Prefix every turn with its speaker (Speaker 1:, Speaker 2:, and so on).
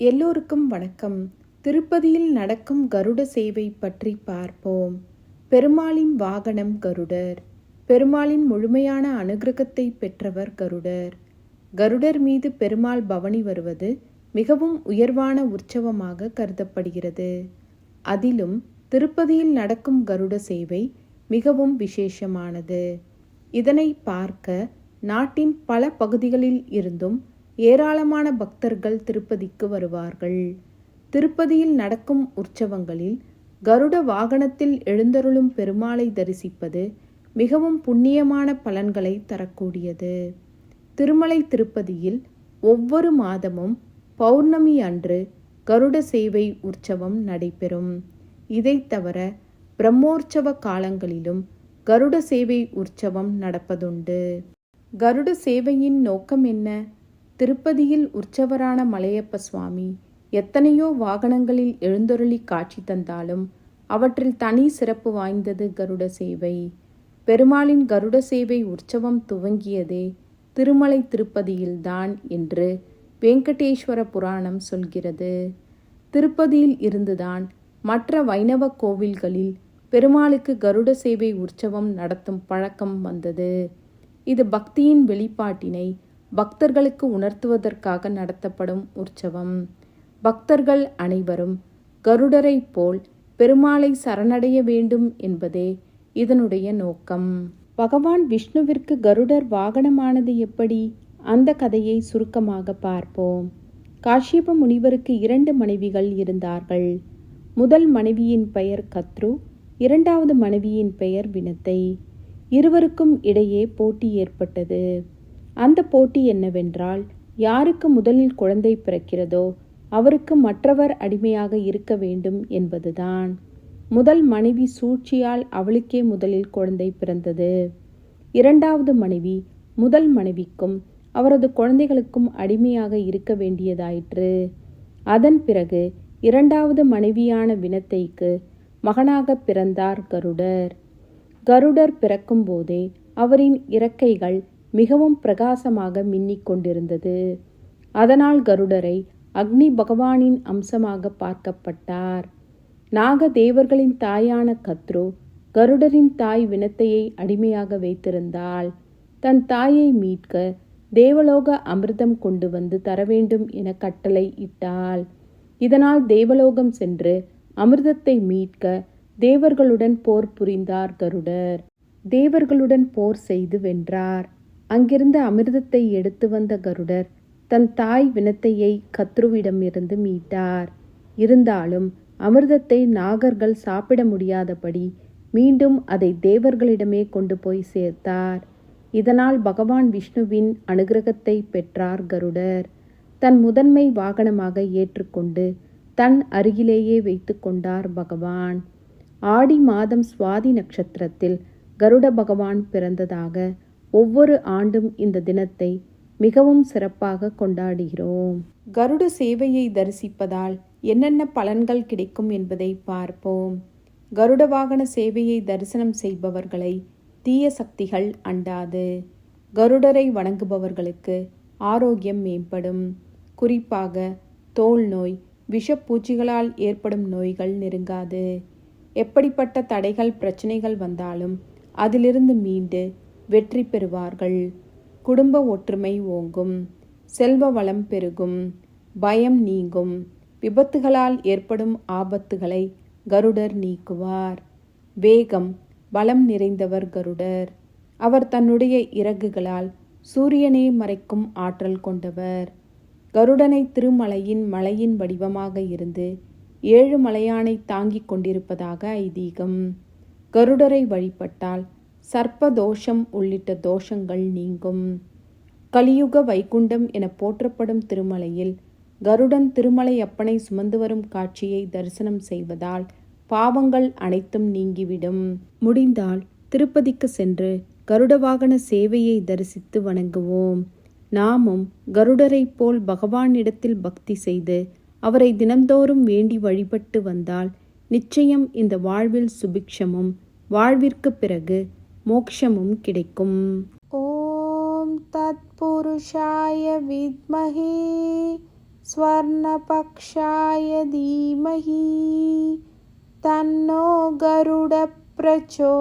Speaker 1: எல்லோருக்கும் வணக்கம். திருப்பதியில் நடக்கும் கருட சேவை பற்றி பார்ப்போம். பெருமாளின் வாகனம் கருடர். பெருமாளின் முழுமையான அனுகிரகத்தை பெற்றவர் கருடர். கருடர் மீது பெருமாள் பவனி வருவது மிகவும் உயர்வான உற்சவமாக கருதப்படுகிறது. அதிலும் திருப்பதியில் நடக்கும் கருட சேவை மிகவும் விசேஷமானது. இதனை பார்க்க நாட்டின் பல பகுதிகளில் இருந்தும் ஏராளமான பக்தர்கள் திருப்பதிக்கு வருவார்கள். திருப்பதியில் நடக்கும் உற்சவங்களில் கருட வாகனத்தில் எழுந்தருளும் பெருமாளை தரிசிப்பது மிகவும் புண்ணியமான பலன்களை தரக்கூடியது. திருமலை திருப்பதியில் ஒவ்வொரு மாதமும் பௌர்ணமி அன்று கருட சேவை உற்சவம் நடைபெறும். இதைத் தவிர பிரம்மோற்சவ காலங்களிலும் கருட சேவை உற்சவம் நடப்பதுண்டு. கருட சேவையின் நோக்கம் என்ன? திருப்பதியில் உற்சவரான மலையப்ப சுவாமி எத்தனையோ வாகனங்களில் எழுந்தொருளி காட்சி தந்தாலும் அவற்றில் தனி சிறப்பு வாய்ந்தது கருட சேவை. பெருமாளின் கருட சேவை உற்சவம் துவங்கியதே திருமலை திருப்பதியில்தான் என்று வெங்கடேஸ்வர புராணம் சொல்கிறது. திருப்பதியில் இருந்துதான் மற்ற வைணவ கோவில்களில் பெருமாளுக்கு கருட சேவை உற்சவம் நடத்தும் பழக்கம் வந்தது. இது பக்தியின் வெளிப்பாட்டினை பக்தர்களுக்கு உணர்த்துவதற்காக நடத்தப்படும் உற்சவம். பக்தர்கள் அனைவரும் கருடரை போல் பெருமாளை சரணடைய வேண்டும் என்பதே இதனுடைய நோக்கம். பகவான் விஷ்ணுவிற்கு கருடர் வாகனமானது எப்படி? அந்த கதையை சுருக்கமாக பார்ப்போம். காஷ்யப முனிவருக்கு இரண்டு மனைவிகள் இருந்தார்கள். முதல் மனைவியின் பெயர் கத்ரு இரண்டாவது மனைவியின் பெயர் வினத்தை. இருவருக்கும் இடையே போட்டி ஏற்பட்டது. அந்த போட்டி என்னவென்றால் யாருக்கு முதலில் குழந்தை பிறக்கிறதோ அவருக்கு மற்றவர் அடிமையாக இருக்க வேண்டும் என்பதுதான். முதல் மனைவி சூழ்ச்சியால் அவளுக்கே முதலில் குழந்தை பிறந்தது. இரண்டாவது மனைவி முதல் மனைவிக்கும் அவரது குழந்தைகளுக்கும் அடிமையாக இருக்க வேண்டியதாயிற்று. அதன் பிறகு இரண்டாவது மனைவியான வினத்தைக்கு மகனாக பிறந்தார் கருடர். கருடர் பிறக்கும்போதே அவரின் இறக்கைகள் மிகவும் பிரகாசமாக மின்னிக் கொண்டிருந்தது. அதனால் கருடரை அக்னி பகவானின் அம்சமாக பார்க்கப்பட்டார். நாக தேவர்களின் தாயான கத்ரு கருடரின் தாய் வினத்தையை அடிமையாக வைத்திருந்தாள். தன் தாயை மீட்க தேவலோக அமிர்தம் கொண்டு வந்து தர வேண்டும் என கட்டளை இட்டாள். இதனால் தேவலோகம் சென்று அமிர்தத்தை மீட்க தேவர்களுடன் போர் புரிந்தார் கருடர். தேவர்களுடன் போர் செய்து வென்றார். அங்கிருந்த அமிர்தத்தை எடுத்து வந்த கருடர் தன் தாய் வினத்தையை கத்ருவிடமிருந்து மீட்டார். இருந்தாலும் அமிர்தத்தை நாகர்கள் சாப்பிட முடியாதபடி மீண்டும் அதை தேவர்களிடமே கொண்டு போய் சேர்த்தார். இதனால் பகவான் விஷ்ணுவின் அனுகிரகத்தை பெற்றார் கருடர். தன் முதன்மை வாகனமாக ஏற்றுக்கொண்டு தன் அருகிலேயே வைத்து கொண்டார் பகவான். ஆடி மாதம் சுவாதி நட்சத்திரத்தில் கருட பகவான் பிறந்ததாக ஒவ்வொரு ஆண்டும் இந்த தினத்தை மிகவும் சிறப்பாக கொண்டாடுகிறோம். கருட சேவையை தரிசிப்பதால் என்னென்ன பலன்கள் கிடைக்கும் என்பதை பார்ப்போம். கருட வாகன சேவையை தரிசனம் செய்பவர்களை தீய சக்திகள் அண்டாது. கருடரை வணங்குபவர்களுக்கு ஆரோக்கியம் மேம்படும். குறிப்பாக தோல் நோய் விஷப்பூச்சிகளால் ஏற்படும் நோய்கள் நெருங்காது. எப்படிப்பட்ட தடைகள் பிரச்சனைகள் வந்தாலும் அதிலிருந்து மீண்டு வெற்றி பெறுவார்கள். குடும்ப ஒற்றுமை ஓங்கும். செல்வ வளம் பெருகும். பயம் நீங்கும். விபத்துகளால் ஏற்படும் ஆபத்துகளை கருடர் நீக்குவார். வேகம் பலம் நிறைந்தவர் கருடர். அவர் தன்னுடைய இறகுகளால் சூரியனை மறைக்கும் ஆற்றல் கொண்டவர். கருடனை திருமலையின் மலையின் வடிவமாக இருந்து ஏழு மலையானை தாங்கிக் கொண்டிருப்பதாக ஐதீகம். கருடரை வழிபட்டால் சர்ப்ப தோஷம் உள்ளிட்ட தோஷங்கள் நீங்கும். கலியுக வைகுண்டம் என போற்றப்படும் திருமலையில் கருடன் திருமலை அப்பனை சுமந்து வரும் காட்சியை தரிசனம் செய்வதால் பாவங்கள் அனைத்தும் நீங்கிவிடும். முடிந்தால் திருப்பதிக்கு சென்று கருட வாகன சேவையை தரிசித்து வணங்குவோம். நாமும் கருடரைப் போல் பகவானிடத்தில் பக்தி செய்து அவரை தினந்தோறும் வேண்டி வழிபட்டு வந்தால் நிச்சயம் இந்த வாழ்வில் சுபிக்ஷமும் வாழ்விற்கு பிறகு மோக்ஷமும் கிடைக்கும். ஓம் தத் புருஷாய வித்மஹே ஸ்வர்ணபக்ஷாய தீமஹி தன்னோ கருட பிரச்சோதயாது.